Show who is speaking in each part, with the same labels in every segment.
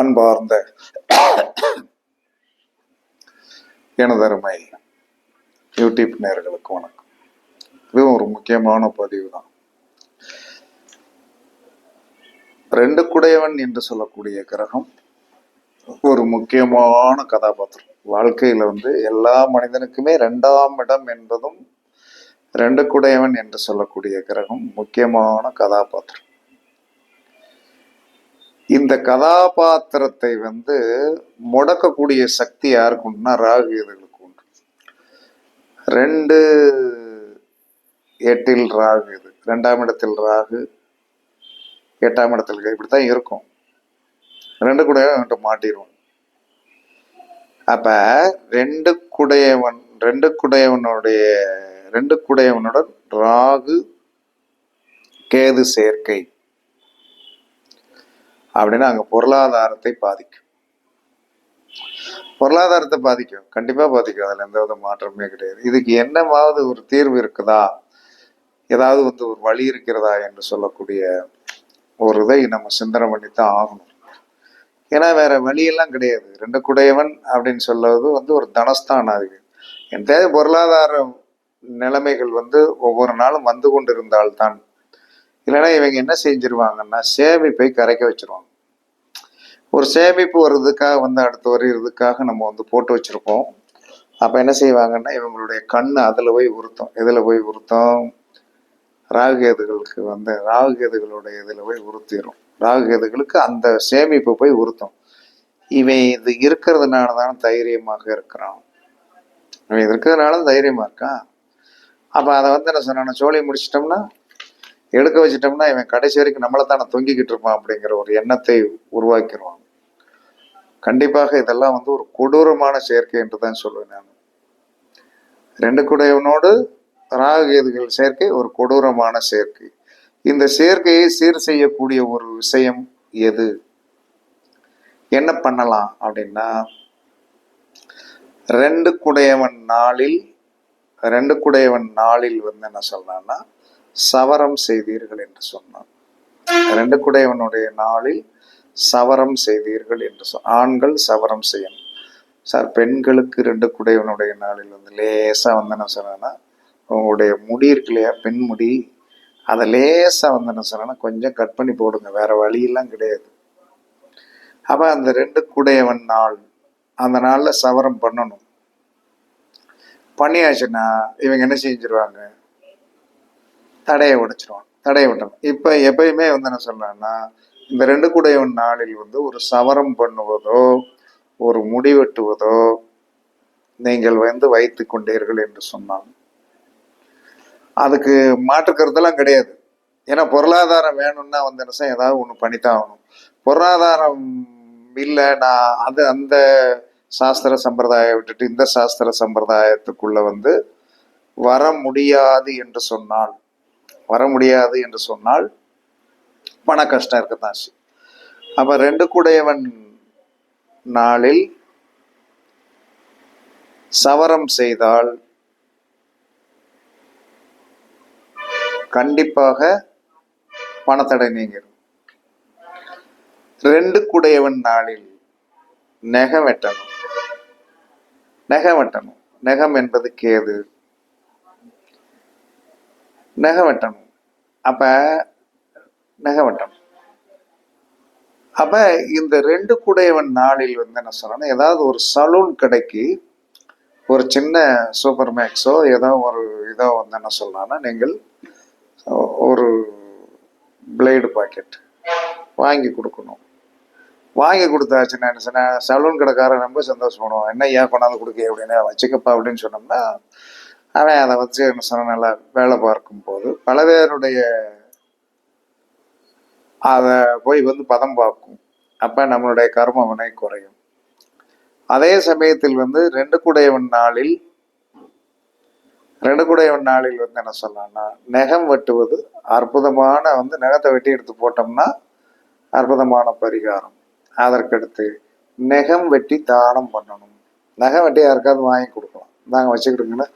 Speaker 1: அன்பார்ந்த எனதருமை யூடியூப் நேர்களுக்கு வணக்கம். இதுவும் ஒரு முக்கியமான பதிவு தான் ரெண்டு குடையவன் என்று சொல்லக்கூடிய கிரகம் ஒரு முக்கியமான கதாபாத்திரம். வாழ்க்கையில வந்து எல்லா மனிதனுக்குமே ரெண்டாம் இடம் என்பதும் ரெண்டு குடையவன் என்று சொல்லக்கூடிய கிரகம் முக்கியமான கதாபாத்திரம். இந்த கதாபாத்திரத்தை வந்து முடக்கக்கூடிய சக்தி யாருக்கு உண்டுனா ராகு எதுகளுக்கு உண்டு. ரெண்டு எட்டில் ராகு இது. ரெண்டாம் இடத்தில் ராகு எட்டாம் இடத்தில் இப்படி இப்படித்தான் இருக்கும். ரெண்டு குடையவன் மாட்டிடுவோம். அப்ப ரெண்டு குடையவன் ரெண்டு குடையவனுடைய ரெண்டு குடையவனுடன் ராகு கேது சேர்க்கை. அப்படின்னா அங்கே பொருளாதாரத்தை பாதிக்கும். பொருளாதாரத்தை பாதிக்கும். கண்டிப்பாக பாதிக்கும். அதில் எந்த வித மாற்றமே கிடையாது. இதுக்கு என்னமாவது ஒரு தீர்வு இருக்குதா? ஏதாவது வந்து ஒரு வழி இருக்கிறதா என்று சொல்லக்கூடிய ஒரு இதை நம்ம சிந்தனை பண்ணித்தான் ஆகணும். ஏன்னா வேற வழியெல்லாம் கிடையாது. ரெண்டு குடையவன் அப்படின்னு சொல்வது வந்து ஒரு தனஸ்தானம் அது. என் தேவை பொருளாதார நிலைமைகள் வந்து ஒவ்வொரு நாளும் வந்து கொண்டிருந்தால்தான் இல்லைன்னா இவங்க என்ன செஞ்சிருவாங்கன்னா சேமிப்பை கரைக்க வச்சிருவாங்க. ஒரு சேமிப்பு வர்றதுக்காக வந்து அடுத்து வருகிறதுக்காக நம்ம வந்து போட்டு வச்சுருப்போம். அப்போ என்ன செய்வாங்கன்னா இவங்களுடைய கண் அதில் போய் உறுத்தம். இதில் போய் உறுத்தம்? ராகுகேதுகளுக்கு வந்து ராகுகேதுகளுடைய இதில் போய் உறுத்திடும் ராகுகேதுகளுக்கு அந்த சேமிப்பு போய் உறுத்தம். இவன் இது இருக்கிறதுனால தான் தைரியமாக இருக்கிறான். இவன் இது இருக்கிறதுனால தான் இருக்கான். அப்போ அதை வந்து என்ன சொன்னான் சோழி முடிச்சிட்டோம்னா எடுக்க வச்சிட்டோம்னா இவன் கடைசி வரைக்கும் நம்மளை தானே தொங்கிக்கிட்டு இருப்பான் அப்படிங்கிற ஒரு எண்ணத்தை உருவாக்கிடுவான் கண்டிப்பாக இதெல்லாம் வந்து ஒரு கொடூரமான சேர்க்கை என்று தான் சொல்லுவேன் நான். ரெண்டு குடையவனோடு ராகுகேதுகள் சேர்க்கை ஒரு கொடூரமான சேர்க்கை இந்த சேர்க்கையை சீர் செய்யக்கூடிய ஒரு விஷயம் எது? என்ன பண்ணலாம் அப்படின்னா ரெண்டு குடையவன் நாளில் ரெண்டு குடையவன் நாளில் வந்து என்ன சொல்லலாம்னா சவரம் செய்தீர்கள் என்று சொன்னான். ரெண்டு குடையவனுடைய நாளில் சவரம் செய்தீர்கள் என்று சொ ஆண்கள் சவரம் செய்யணும். சார் பெண்களுக்கு ரெண்டு குடையவனுடைய நாளில் வந்து லேசாக வந்து என்ன சொன்னேன்னா உங்களுடைய முடி இருக்கு இல்லையா பெண் முடி அதை லேசாக வந்து என்ன சொன்னேன்னா கொஞ்சம் கட் பண்ணி போடுங்க வேற வழியெல்லாம் கிடையாது. அப்போ அந்த ரெண்டு குடையவன் நாள் அந்த நாளில் சவரம் பண்ணணும். பண்ணியாச்சுன்னா இவங்க என்ன செஞ்சிருவாங்க? தடையை உடைச்சிருவான் தடையை விட்டணும் இப்போ எப்பயுமே வந்து என்ன சொல்றேன்னா இந்த ரெண்டு குடையவன் நாளில் வந்து ஒரு சவரம் பண்ணுவதோ ஒரு முடி வெட்டுவதோ நீங்கள் வந்து வைத்து கொண்டீர்கள் என்று சொன்னான் அதுக்கு மாற்று கிடையாது. ஏன்னா பொருளாதாரம் வேணும்னா வந்து என்ன ஏதாவது ஒன்று பண்ணித்தான் ஆகணும். பொருளாதாரம் இல்லை நான் அது அந்த சாஸ்திர சம்பிரதாயம் விட்டுட்டு இந்த சாஸ்திர சம்பிரதாயத்துக்குள்ள வந்து வர முடியாது என்று சொன்னால் வர முடியாது என்று சொன்னால் பண கஷ்டம் இருக்கத்தான் செய்யும். அப்ப ரெண்டு குடையவன் நாளில் சவரம் செய்தால் கண்டிப்பாக பணத்தடை நீங்கிடும். ரெண்டு குடையவன் நாளில் நெகம் வெட்டணும் நெகம் வெட்டணும் நெகம் என்பது கேது. நெகம் வெட்டணும் அப்ப அப்போ வெட்டணும் இந்த ரெண்டு குடையவன் நாளில் வந்து என்ன சொல்லணும் ஏதாவது ஒரு சலூன் கடைக்கு ஒரு சின்ன சூப்பர் மேக்ஸோ ஏதோ ஒரு இதோ வந்து என்ன சொல்லலாம்னா நீங்கள் ஒரு பிளேடு பாக்கெட் வாங்கி கொடுக்கணும். வாங்கி கொடுத்தாச்சுன்னா என்ன சொன்ன சலூன் கடைக்காரன் ரொம்ப சந்தோஷப்படுவோம் என்ன ஏன் கொண்டாந்து கொடுக்க அப்படின்னு வச்சுக்கப்பா அப்படின்னு சொன்னோம்னா அவன் அதை வச்சு என்ன சொன்ன நல்லா வேலை பார்க்கும் போது பல பேருடைய அதை போய் வந்து பதம் பார்க்கும். அப்போ நம்மளுடைய கர்ம வினை குறையும். அதே சமயத்தில் வந்து ரெண்டு குடையவன் நாளில் ரெண்டு குடையவன் நாளில் வந்து என்ன சொல்லலாம்னா நெகம் வெட்டுவது அற்புதமான வந்து நெகத்தை வெட்டி எடுத்து போட்டோம்னா அற்புதமான பரிகாரம். அதற்கடுத்து நெகம் வெட்டி தானம் பண்ணணும். நகம் வெட்டி யாருக்காவது வாங்கி கொடுக்கலாம். நாங்கள் வச்சுக்கிட்டோங்கன்னா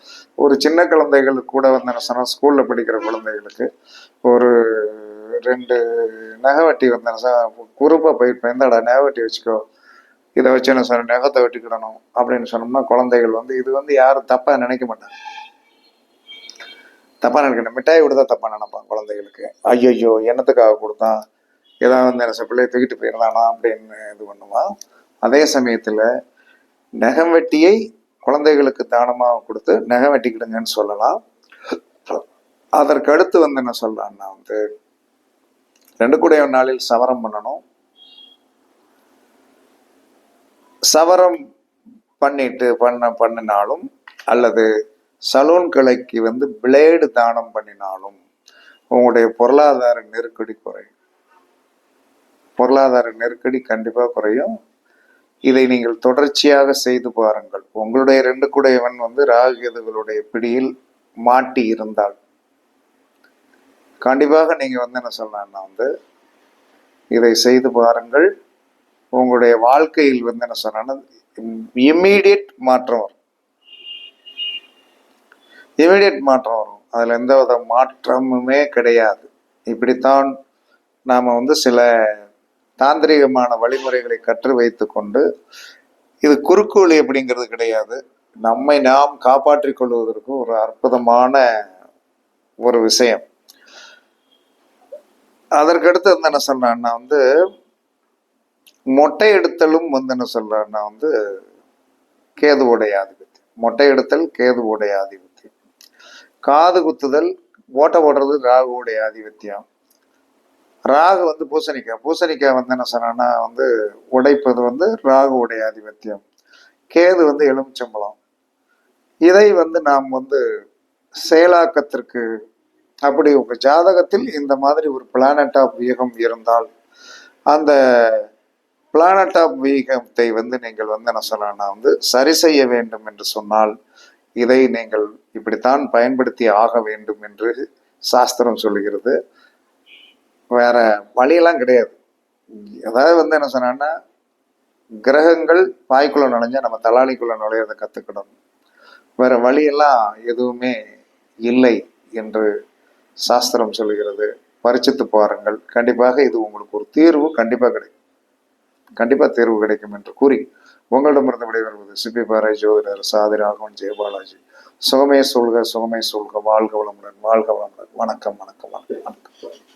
Speaker 1: ஒரு சின்ன குழந்தைகளுக்கு கூட வந்து என்ன சொன்னால் ஸ்கூலில் படிக்கிற குழந்தைகளுக்கு ஒரு ரெண்டு நெகவட்டி வந்து என்ன சார் குரூப்பாக போயிருப்பேன். இந்தாடா நெகவட்டி வச்சுக்கோ. இதை வச்சு என்ன சொன்ன நெகத்தை வெட்டிக்கிடணும் அப்படின்னு சொன்னோம்னா குழந்தைகள் வந்து இது வந்து யாரும் தப்பாக நினைக்க மாட்டாங்க. தப்பாக நினைக்கணும். மிட்டாய் கொடுத்தா தப்பாக நினைப்பான் குழந்தைகளுக்கு. ஐயோ என்னத்துக்காக கொடுத்தான்? ஏதாவது வந்து என்ன பிள்ளையை தூக்கிட்டு போயிருந்தானா அப்படின்னு இது பண்ணுவான். அதே சமயத்தில் நகம் வெட்டியை குழந்தைகளுக்கு தானமாக கொடுத்து நகை வெட்டிக்கிடுங்கன்னு சொல்லலாம். அதற்கு அடுத்து வந்து என்ன சொல்றான்னா வந்து ரெண்டு கூடைய நாளில் சவரம் பண்ணணும். சவரம் பண்ணிட்டு பண்ண பண்ணினாலும் அல்லது சலூன் கலைக்கு வந்து பிளேடு தானம் பண்ணினாலும் உங்களுடைய பொருளாதார நெருக்கடி குறையும். பொருளாதார நெருக்கடி கண்டிப்பாக குறையும். இதை நீங்கள் தொடர்ச்சியாக செய்து பாருங்கள். உங்களுடைய ரெண்டு குடையவன் வந்து ராகுகேதுகளுடைய பிடியில் மாட்டி இருந்தால் கண்டிப்பாக நீங்கள் வந்து என்ன சொல்லலாம்னா வந்து இதை செய்து பாருங்கள். உங்களுடைய வாழ்க்கையில் வந்து என்ன சொன்னா இம்மீடியட் மாற்றம் வரும். இமீடியட் மாற்றம் வரும். அதில் எந்த வித மாற்றமுமே கிடையாது. இப்படித்தான் நாம் வந்து சில தாந்திரிகமான வழிமுறைகளை கற்று வைத்துக்கொண்டு இது குறுக்கு வழி அப்படிங்கிறது கிடையாது. நம்மை நாம் காப்பாற்றிக் கொள்வதற்கு ஒரு அற்புதமான ஒரு விஷயம். அதற்கடுத்து வந்து என்ன சொல்றான்னா வந்து மொட்டை எடுத்தலும் வந்து என்ன சொல்றான்னா வந்து கேதுவுடைய ஆதிபத்தியம். மொட்டை எடுத்தல் கேதுவுடைய ஆதிபத்தியம். காது குத்துதல் ஓட்ட ஓடுறது ராகுவுடைய ஆதிபத்தியம். ராகு வந்து பூசணிக்காய் பூசணிக்காய் வந்து என்ன சொன்னா வந்து உடைப்பது வந்து ராகுவுடைய ஆதிபத்தியம். கேது வந்து எலுமிச்சம்பழம் இதை வந்து நாம் வந்து செயலாக்கத்திற்கு அப்படி உங்க ஜாதகத்தில் இந்த மாதிரி ஒரு பிளானட் ஆஃப் வீகம் இருந்தால் அந்த பிளானட் ஆஃப் வீகத்தை வந்து நீங்கள் வந்து என்ன சொல்லணும்னா வந்து சரி செய்ய வேண்டும் என்று சொன்னால் இதை நீங்கள் இப்படித்தான் பயன்படுத்தி ஆக வேண்டும் என்று சாஸ்திரம் சொல்கிறது வேற வழியெல்லாம் கிடையாது. அதாவது வந்து என்ன சொன்னான்னா கிரகங்கள் பாய்க்குள்ளே நுழைஞ்சா நம்ம தலாளிக்குள்ள நுழையிறத கத்துக்கணும். வேற வழியெல்லாம் எதுவுமே இல்லை என்று சாஸ்திரம் சொல்கிறது பரிச்சித்து பாருங்கள். கண்டிப்பாக இது உங்களுக்கு ஒரு தீர்வு கண்டிப்பாக கிடைக்கும். கண்டிப்பாக தீர்வு கிடைக்கும் என்று கூறி உங்களிடமிருந்து விடைபெறுவது சிபி பாராய் ஜோதிடர் சாதி ராகவன் ஜெயபாலாஜி சுகமே சொல்க சுகமே சொல்க. வாழ்க வளமுடன் வாழ்க வளமுடன். வணக்கம் வணக்கம் வணக்கம் வணக்கம்.